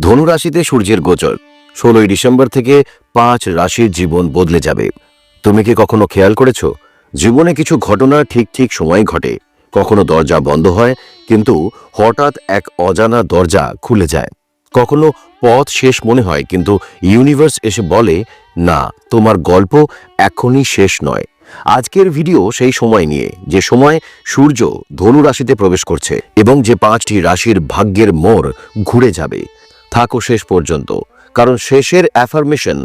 ধনুরাশিতে সূর্যের গোচর। ষোলোই ডিসেম্বর থেকে পাঁচ রাশির জীবন বদলে যাবে। তুমি কি কখনো খেয়াল করেছ? জীবনে কিছু ঘটনা ঠিক ঠিক সময় ঘটে। কখনো দরজা বন্ধ হয়, কিন্তু হঠাৎ এক অজানা দরজা খুলে যায়। কখনো পথ শেষ মনে হয়, কিন্তু ইউনিভার্স এসে বলে, না, তোমার গল্প এখনই শেষ নয়। আজকের ভিডিও সেই সময় নিয়ে, যে সময় সূর্য ধনু রাশিতে প্রবেশ করছে এবং যে পাঁচটি রাশির ভাগ্যের মোড় ঘুরে যাবে। থাকো শেষ পর্যন্ত, কারণ শেষের অ্যাফার্মেশন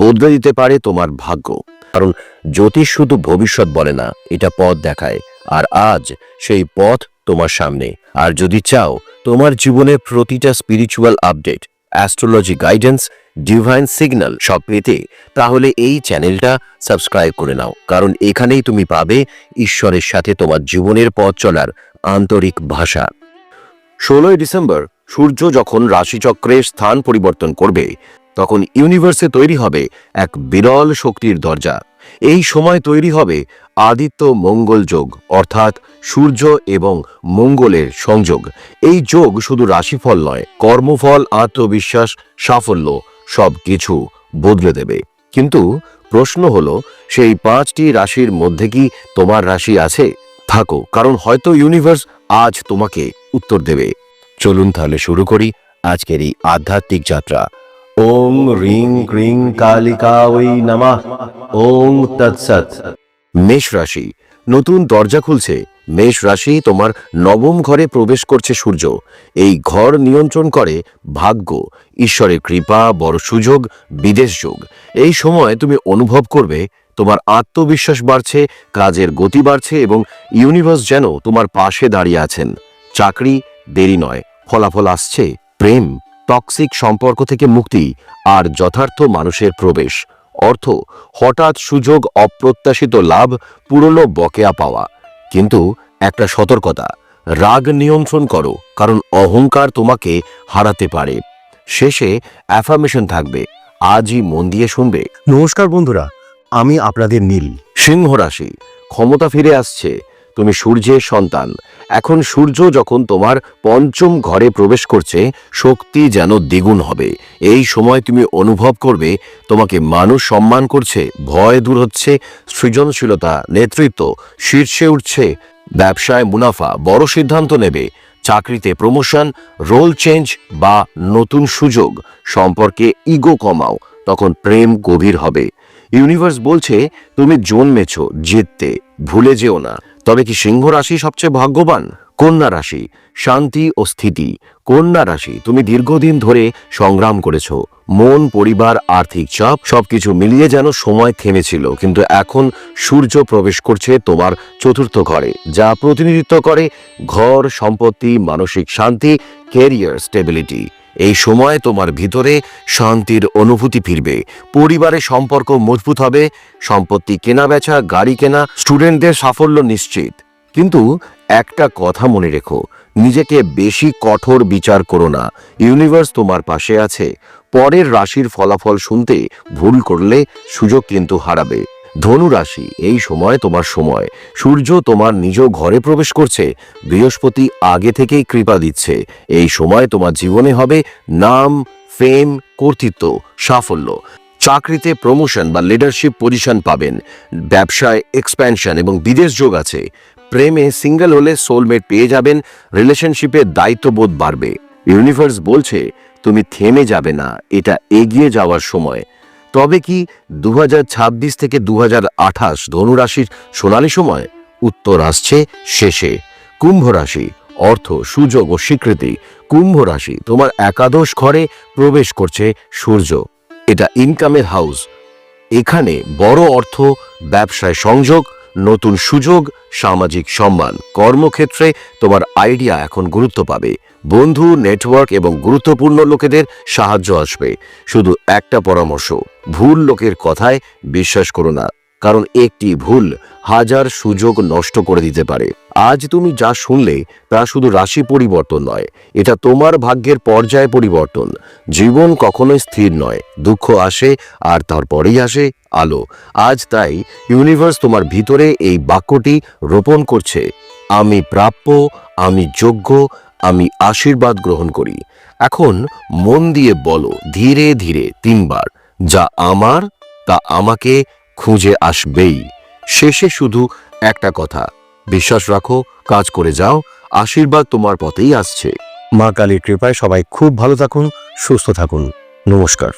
বদলে দিতে পারে তোমার ভাগ্য। কারণ জ্যোতিষ শুধু ভবিষ্যৎ বলে না, এটা পথ দেখায়, আর আজ সেই পথ তোমার সামনে। আর যদি চাও, তোমার জীবনের প্রতিটা spiritual update astrology guidance divine signal সব পেতে, তাহলে এই চ্যানেলটা সাবস্ক্রাইব করে নাও। কারণ এখানেই তুমি পাবে ঈশ্বরের সাথে তোমার জীবনের পথ চলার আন্তরিক ভাষা। ষোলোই ডিসেম্বর সূর্য যখন রাশিচক্রে স্থান পরিবর্তন করবে, তখন ইউনিভার্সে তৈরি হবে এক বিরল শক্তির দরজা। এই সময় তৈরি হবে আদিত্য মঙ্গল যোগ, অর্থাৎ সূর্য এবং মঙ্গলের সংযোগ। এই যোগ শুধু রাশিফল নয়, কর্মফল, আত্মবিশ্বাস, সাফল্য সব কিছু বদলে দেবে। কিন্তু প্রশ্ন হলো, সেই পাঁচটি রাশির মধ্যে কি তোমার রাশি আছে? থাকো, কারণ হয়তো ইউনিভার্স আজ তোমাকে উত্তর দেবে। চলুন তাহলে শুরু করি আজকের এই আধ্যাত্মিক যাত্রা। ওম রিং ক্রিং কালিকা ওই নামা। ওম তৎসৎ। মেষ রাশি, নতুন দরজা খুলছে। মেষ রাশি তোমার নবম ঘরে প্রবেশ করছে সূর্য। এই ঘর নিয়ন্ত্রণ করে ভাগ্য। ঈশ্বরের কৃপা, বড় সুযোগ, বিদেশ যোগ। এই সময় তুমি অনুভব করবে তোমার আত্মবিশ্বাস বাড়ছে, কাজের গতি বাড়ছে এবং ইউনিভার্স যেন তোমার পাশে দাঁড়িয়ে আছেন। চাকরি দেরি নয়। ফলাফল আসছে প্রেম টক্সিক সম্পর্ক থেকে মুক্তি আর যথার্থ মানুষের প্রবেশ। অর্থ হঠাৎ সুযোগ অপ্রত্যাশিত লাভ পুরনো বকেয়া পাওয়া। কিন্তু একটা সতর্কতা রাগ নিয়ন্ত্রণ করো কারণ অহংকার তোমাকে হারাতে পারে। শেষে অ্যাফার্মেশন থাকবে আজই মন দিয়ে শুনবে। নমস্কার বন্ধুরা আমি আপনাদের নীল। সিংহ রাশি ক্ষমতা ফিরে আসছে তুমি সূর্যের সন্তান। এখন সূর্য যখন তোমার পঞ্চম ঘরে প্রবেশ করছে, শক্তি যেন দ্বিগুণ হবে। এই সময় তুমি অনুভব করবে, তোমাকে মানুষ সম্মান করছে, ভয় দূর হচ্ছে, সৃজনশীলতা, নেতৃত্ব, শীর্ষে উঠছে, ব্যবসায় মুনাফা, বড় সিদ্ধান্ত নেবে, চাকরিতে প্রমোশন রোল চেঞ্জ বা নতুন সুযোগ, সম্পর্কে ইগো কমাও, তখন প্রেম গভীর হবে। ইউনিভার্স বলছে, তুমি জন্মেছ, জিততে, ভুলে যেও না। তবে কি সিংহ রাশি সবচেয়ে ভাগ্যবান? কন্যা রাশি, শান্তি ও স্থিতি। কন্যা রাশি, তুমি দীর্ঘদিন ধরে সংগ্রাম করেছ। মন, পরিবার, আর্থিক চাপ, সবকিছু মিলিয়ে যেন সময় থেমেছিল, কিন্তু এখন সূর্য প্রবেশ করছে তোমার চতুর্থ ঘরে, যা প্রতিনিধিত্ব করে ঘর, সম্পত্তি, মানসিক শান্তি ক্যারিয়ার স্টেবিলিটি এই সময় তোমার ভিতরে শান্তির অনুভূতি ফিরবে। পরিবারের সম্পর্ক মজবুত হবে, সম্পত্তি কেনা বেচা গাড়ি কেনা, স্টুডেন্টদের সাফল্য নিশ্চিত। কিন্তু একটা কথা মনে রেখো, নিজেকে বেশি কঠোর বিচার করো না। ইউনিভার্স তোমার পাশে আছে। পরের রাশির ফলাফল শুনতে ভুল করলে সুযোগ কিন্তু হারাবে। ধনু রাশি এই সময় তোমার সময়। সূর্য তোমার নিজ ঘরে প্রবেশ করছে, বৃহস্পতি আগে থেকেই কৃপা দিচ্ছে। এই সময় তোমার জীবনে হবে নাম, ফেম, কর্তৃত্ব, সাফল্য। চাকরিতে প্রমোশন বা লিডারশিপ পজিশন পাবেন। ব্যবসায় এক্সপ্যানশন এবং বিদেশ যোগ আছে। প্রেমে সিঙ্গেল হলে সোলমেট পেয়ে যাবেন রিলেশনশিপে দায়িত্ববোধ বাড়বে। ইউনিভার্স বলছে, তুমি থেমে যাবে না, এটা এগিয়ে যাওয়ার সময়। তবে কি দু হাজার ছাব্বিশ থেকে দু ধনুরাশির সোনালী সময় উত্তর আসছে শেষে। কুম্ভ রাশি, অর্থ, সুযোগ ও স্বীকৃতি। কুম্ভ রাশি, তোমার একাদশ ঘরে প্রবেশ করছে সূর্য। এটা ইনকামের হাউস। এখানে বড় অর্থ, ব্যবসায় সংযোগ, নতুন সুযোগ, সামাজিক সম্মান। কর্মক্ষেত্রে তোমার আইডিয়া এখন গুরুত্ব পাবে। বন্ধু, নেটওয়ার্ক এবং গুরুত্বপূর্ণ লোকেদের সাহায্য আসবে। শুধু একটা পরামর্শ ভুল লোকের কথায় বিশ্বাস করো না, কারণ একটি ভুল হাজার সুযোগ নষ্ট করে দিতে পারে। আজ তুমি যা শুনলে তা শুধু রাশি পরিবর্তন নয়, এটা তোমার ভাগ্যের পর্যায় পরিবর্তন। জীবন কখনোই স্থির নয়, দুঃখ আসে আর তারপরেই আসে আলো। আজ তাই ইউনিভার্স তোমার ভিতরে এই বাক্যটি রোপণ করছে, আমি প্রাপ্য, আমি যোগ্য, আমি আশীর্বাদ গ্রহণ করি। এখন মন দিয়ে বলো, ধীরে ধীরে তিনবার যা আমার, তা আমাকে খুঁজে আসবেই। শেষে শুধু একটা কথা, বিশ্বাস রাখো, কাজ করে যাও, আশীর্বাদ তোমার পথেই আসছে। মা কালীর কৃপায় সবাই খুব ভালো থাকুন, সুস্থ থাকুন। নমস্কার।